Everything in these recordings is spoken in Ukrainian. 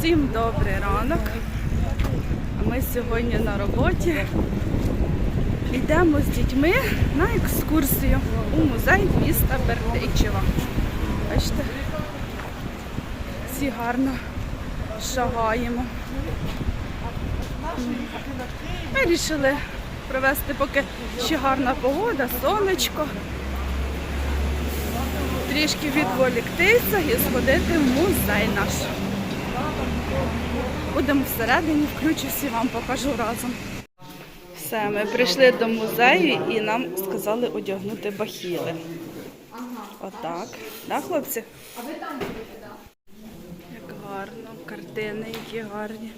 Всім добрий ранок. Ми сьогодні на роботі. Йдемо з дітьми на екскурсію у музей міста Бердичева. Бачите, всі гарно шагаємо. Ми Вирішили провести, поки ще гарна погода, сонечко. Трішки відволіктися і сходити в музей наш. Будемо всередині, включусь і вам покажу разом. Все, ми прийшли до музею і нам сказали одягнути бахіли. Отак. Да, хлопці? А ви там будете, так? Як гарно, картини, які гарні.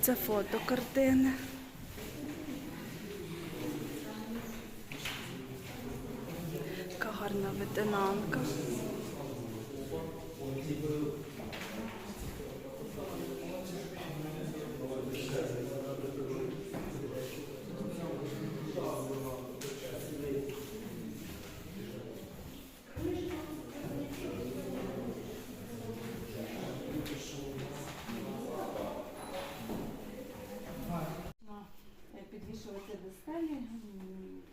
Це фото картини. Яка гарна ветенанка. Підвішувалися до стелі,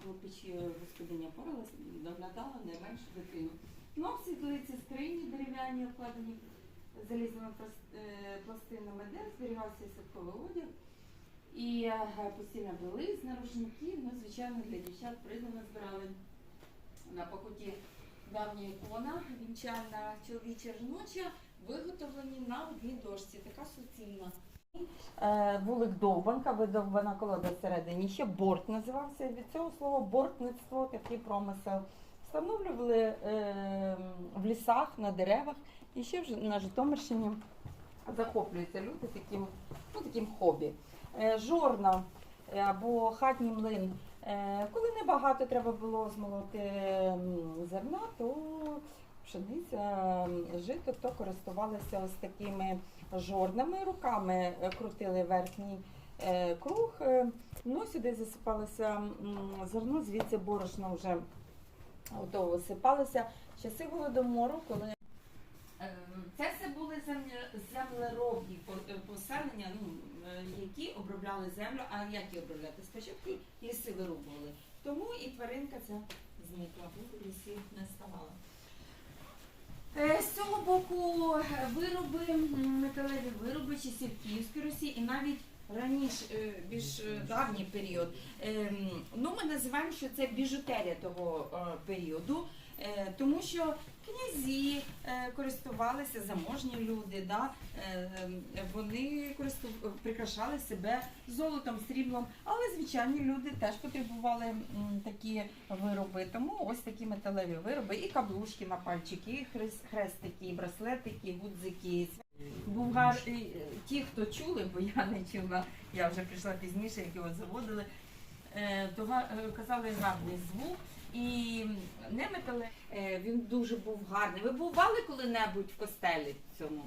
хлопеч е, господиня поралась, доглядала найменшу дитину. Ну, всі ці скрині дерев'яні обкладені залізними е, пластинами, де зберігався святковий одяг. І е, постільна білизна, рушники, ну, звичайно, для дівчат придано збирали на покуті давня ікона, вінчальна чоловіча жіноча, виготовлені на одній дошці, така суцільна. Е, вулик Довбанка, видовбана колода всередині. Ще борт називався. Від цього слова бортництво, такий промисел. Встановлювали в лісах, на деревах. І ще на Житомирщині захоплюються люди таким, ну, таким хобі. Е, жорна е, або хатній млин. Е, коли небагато треба було змолоти зерна, то пшениця, жито, то користувалися ось такими жорнами, руками крутили верхній круг. Ну, сюди засипалося зерно, звідси борошно вже готово висипалося. Часи голодомору, коли це все були земле- землеробні е, поселення, ну, е, які обробляли землю. А як її обробляти? Спочатку ліси вирубували. Тому і тваринка ця зникла, лісів не ставало. Е, З цього боку вироби, металеві вироби часів Київської Русі і навіть раніше, більш давній період. Ем, Ну, ми називаємо, що це біжутерія того періоду, тому що князі е, користувалися, заможні люди, да? е, вони прикрашали себе золотом, сріблом, але звичайні люди теж потребували такі вироби. Тому ось такі металеві вироби, і каблучки на пальчики, і хрестики, і браслетики, і гудзики. Був гар... е, ті, хто чули, бо я не чула, я вже прийшла пізніше, як його заводили, е, то е, казали гарний звук. І не метале, е, він дуже був гарний. Ви бували коли-небудь в костелі цьому?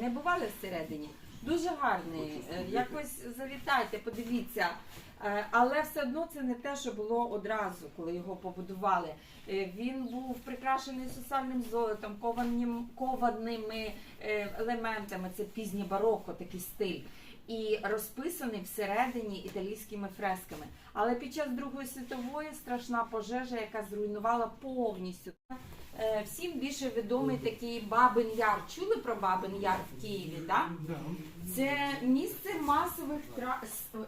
Не бували всередині? Дуже гарний. Е, Якось завітайте, подивіться. Е, Але все одно це не те, що було одразу, коли його побудували. Він був прикрашений сусальним золотом, кованим, кованими елементами. Це пізнє бароко, такий стиль. І розписаний всередині італійськими фресками. Але під час Другої світової страшна пожежа, яка зруйнувала повністю. Е, Всім більше відомий такий Бабин Яр. Чули про Бабин Яр в Києві? Так? Це місце масових тра...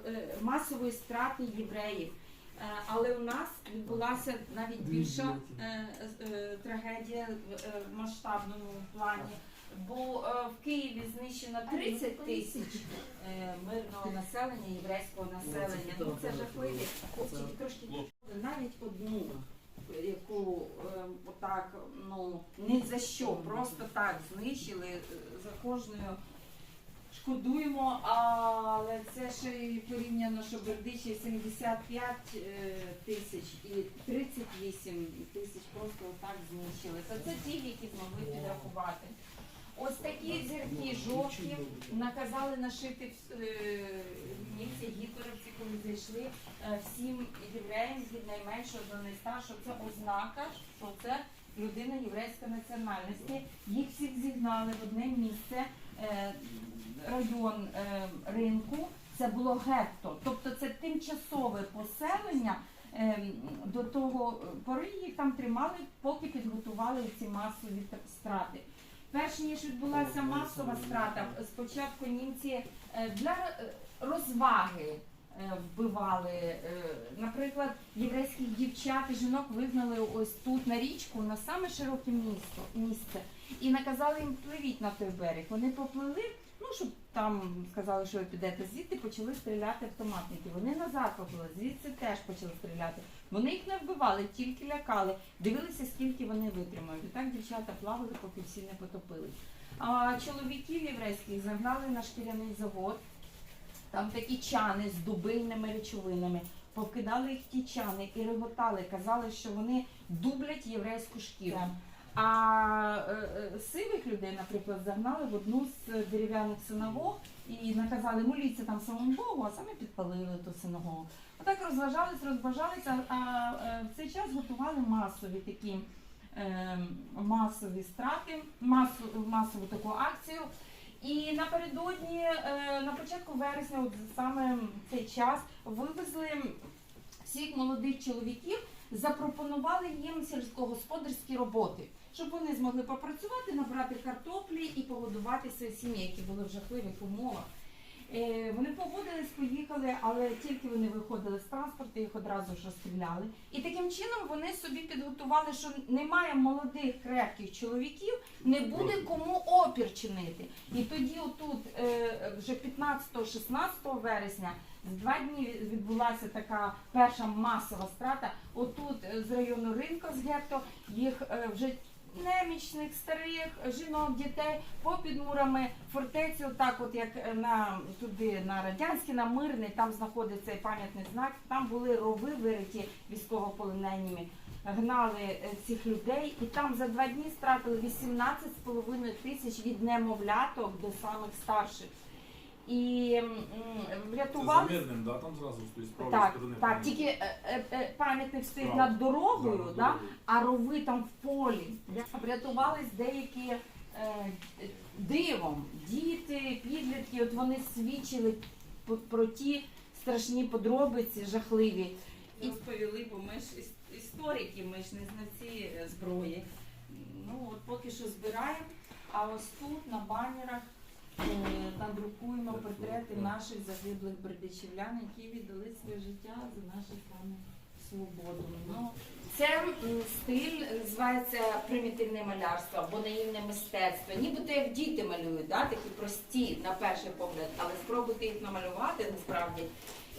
е, масової страти євреїв. Е, Але у нас відбулася навіть більша е, е, трагедія е, в масштабному плані. Бо е, в Києві знищено 30 тисяч е, мирного населення, єврейського населення. Ну це жахливі. Тільки трошки навіть одну, яку е, отак ну ні за що, просто так знищили е, за кожною. Шкодуємо, але це ще й порівняно, що Бердичі 75 е, тисяч і 38 тисяч просто отак знищили. То це ті, які змогли підрахувати. Ось такі зірки жовті наказали нашити е, німці, гітлерівці, коли зайшли е, всім євреям від найменшого до найстаршого. Це ознака, що це людина єврейської національності. Їх всіх зігнали в одне місце, е, район е, ринку. Це було гетто, тобто це тимчасове поселення. До того пори їх там тримали, поки підготували ці масові тр- страти. Перш ніж відбулася масова страта, спочатку німці е, для е, розваги е, вбивали. Наприклад, єврейських дівчат і жінок вигнали ось тут на річку, на саме широке місто, місце, і наказали їм пливіть на той берег. Вони поплили, ну щоб там сказали, що ви підете звідти, почали стріляти автоматники. Вони назад поплили, звідси теж почали стріляти. Вони їх не вбивали, тільки лякали. Дивилися, скільки вони витримають. І так дівчата плавали, поки всі не потопились. А чоловіків єврейських загнали на шкіряний завод. Там такі чани з дубильними речовинами. Покидали їх ті чани і реготали, казали, що вони дублять єврейську шкіру. А е, е, сивих людей, наприклад, загнали в одну з дерев'яних синагог і наказали моліться там самому Богу, а самі підпалили ту синагогу. Отак розважались, розбажались, а, е, в цей час готували масові такі масові страти, масу, масову таку акцію. І напередодні, на початку вересня, от саме цей час, вивезли всіх молодих чоловіків, запропонували їм сільськогосподарські роботи, щоб вони змогли попрацювати, набрати картоплі і погодувати свої сім'ї, які були в жахливих умовах. Е, Вони погодились, поїхали, але тільки вони виходили з транспорту, їх одразу ж розстріляли. І таким чином вони собі підготували, що немає молодих крепких чоловіків, не буде кому опір чинити. І тоді, отут, е, вже 15-16 вересня, з два дні відбулася така перша масова страта. Отут е, з району ринка з гетто їх е, вже немічних, старих, жінок, дітей попід мурами фортеці, отак от як е, на туди на радянський, на мирний, там знаходиться пам'ятний знак. Там були рови вириті військовополоненіми. Гнали цих людей, і там за два дні стратили 18,5 тисяч від немовляток до самих старших. І м, Це за мирним, да, там зразу з правої так, сторони. так, пам'ятник. тільки е, е, е, пам'ятник стоїть Справа. над дорогою, Да, над да, дорогою. а рови там в полі. Врятувались деякі е, дивом. Діти, підлітки, от вони свідчили п- про ті страшні подробиці, жахливі. І розповіли, бо ми ж іс- історики, ми ж не знавці е, зброї. Ну от поки що збираємо, а ось тут на банерах надрукуємо портрети наших загиблих бердичівлян, які віддали своє життя за нашу вами свободу. Ну, це стиль називається примітивне малярство або наївне мистецтво. Нібито як діти малюють, да? такі прості на перший погляд, але спробуйте їх намалювати насправді.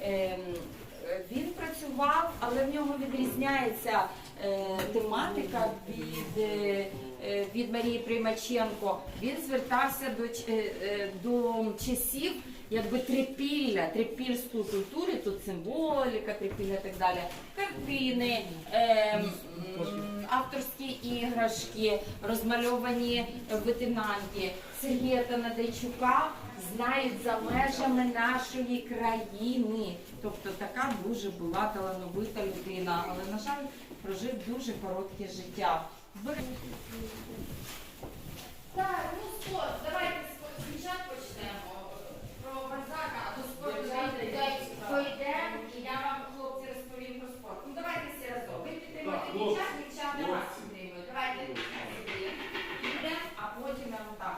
Ем, е, Він працював, але в нього відрізняється е, тематика від, е, е, від Марії Примаченко. Він звертався до, е, е, до часів якби трипілля, трипільської культури, тут символіка, трипілля і так далі. Картини, м, авторські іграшки, розмальовані витинанки. Сергія Танадайчука знають за межами нашої країни. Тобто така дуже була талановита людина, але, на жаль, прожив дуже коротке життя. Так, ну що, давайте спочатку почнемо про Базака, а до спорту пойдемо, і я вам, хлопці, розповім про спорт. Ну давайте всі разом. Ви підтримуєте дівчат, дівчата вас підтримують. Давайте сюди. Йдемо, а потім там.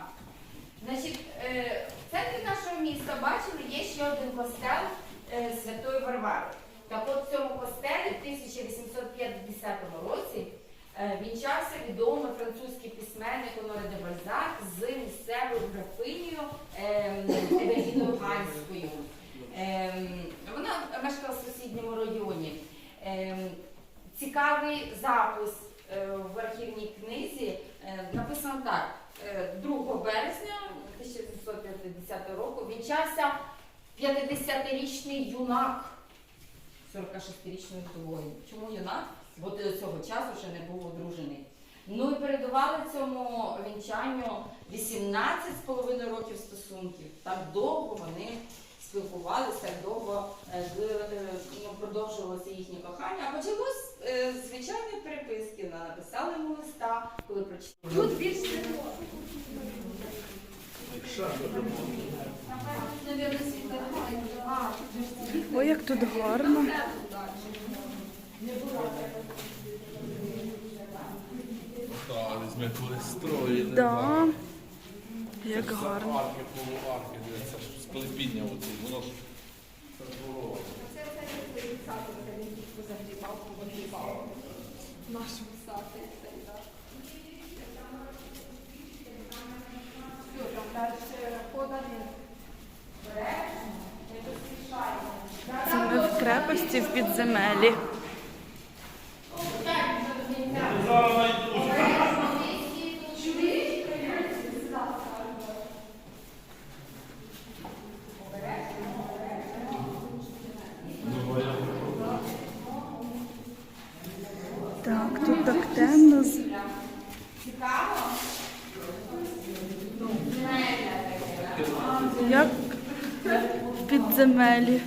Значить, е, в центрі нашого міста бачили, є ще один костел е, Святої Варвари. Так от в цьому костелі в 1850 році е, вінчався відомий французький письменник Оноре де Бальзак з місцевою графинею ем, Евеліною Ганською. Ем, Вона мешкала в сусідньому районі. Ем, Цікавий запис е, в архівній книзі е, написано так. Е, 2 березня 1850 року вінчався 50-річний юнак 46-річною вдовою. Чому юнак? Бо до цього часу ще не був одружений. Ну і передували цьому вінчанню 18,5 років стосунків. Так довго вони спілкувалися довго, е, е, ну, продовжувалося їхнє кохання. А почалось е, з переписки. Вона написала йому листа, коли прочитала. Тут більше Ой, як тут гарно. Так, ми коли строїли. Да. Як гарно. Арки, полуарки, де це ж склепіння оці, воно ж це ж було. Це ми в крепості в підземелі. Як? В підземелі.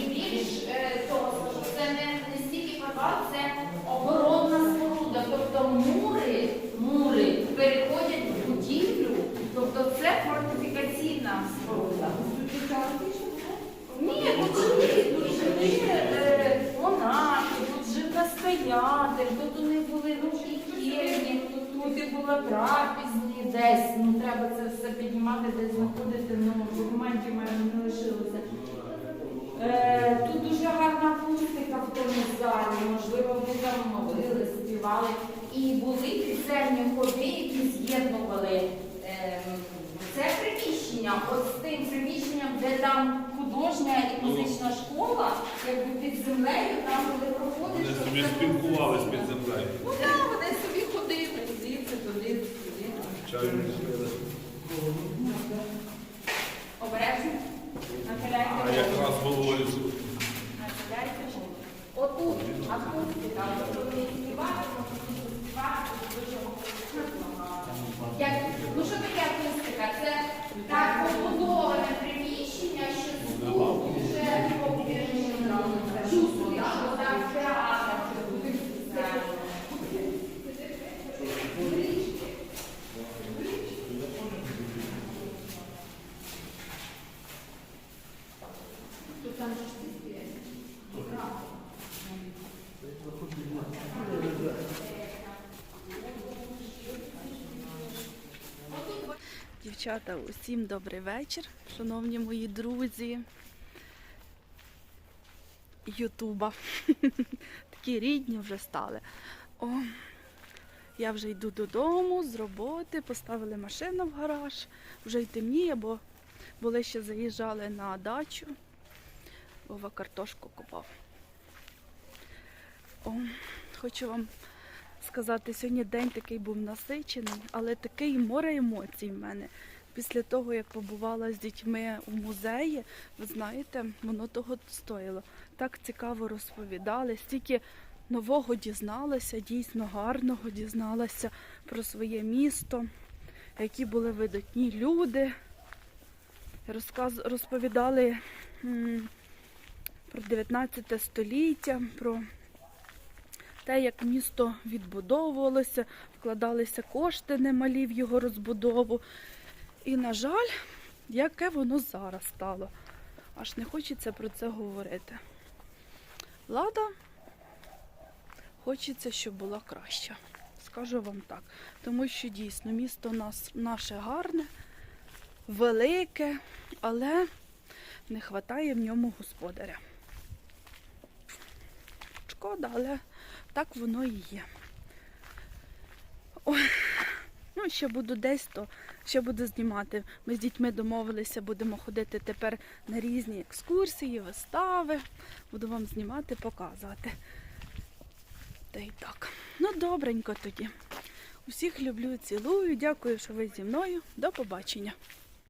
Найбільш е, того, що це не, не стільки подвал, це оборонна споруда. Тобто мури, мури переходять в будівлю, тобто це фортифікаційна споруда. Ні, тут жили, тут жили е, монахи, тут жив настоятель, тут у них були ну, і кельні, тут, тут і була трапізні десь. Ну треба це все піднімати, десь знаходити, ну документів майже не лишилося. Е, Тут дуже гарна акустика в тому залі, можливо, вони там молили, співали. І були підземні ходи, які з'єднували е, це приміщення, от з тим приміщенням, де там художня і музична школа, якби під землею, там коли проходиш. Вони собі це спілкувались під землею. Ну так, вони собі ходили, звідси, туди, туди. Чаю не пили. Обережно. Нахиляйте А якраз головою. Нахиляйте. Отут вони співають, тобто співають, дуже Як, ну що таке акустика? Це так побудоване приміщення, що звук вже чувствує, що там театр. Тут там же ж Дівчата, усім добрий вечір, шановні мої друзі. Ютуба. Такі рідні вже стали. О, я вже йду додому з роботи, поставили машину в гараж, вже й темніє, бо були ще заїжджали на дачу. Вова картошку купав. О, хочу вам сказати, сьогодні день такий був насичений, але такий море емоцій в мене. Після того, як побувала з дітьми у музеї, ви знаєте, воно того стоїло. Так цікаво розповідали, стільки нового дізналася, дійсно гарного дізналася про своє місто, які були видатні люди. Розказ... Розповідали м, про 19 століття, про те, як місто відбудовувалося, вкладалися кошти немалі в його розбудову. І, на жаль, яке воно зараз стало. Аж не хочеться про це говорити. Влада хочеться, щоб була краща. Скажу вам так. Тому що дійсно місто нас, наше гарне, велике, але не вистачає в ньому господаря. Шкода, але так воно і є. Ой, ну, ще буду десь, то ще буду знімати. Ми з дітьми домовилися, будемо ходити тепер на різні екскурсії, вистави. Буду вам знімати, показувати. Та й так. Ну, добренько тоді. Усіх люблю, цілую. Дякую, що ви зі мною. До побачення.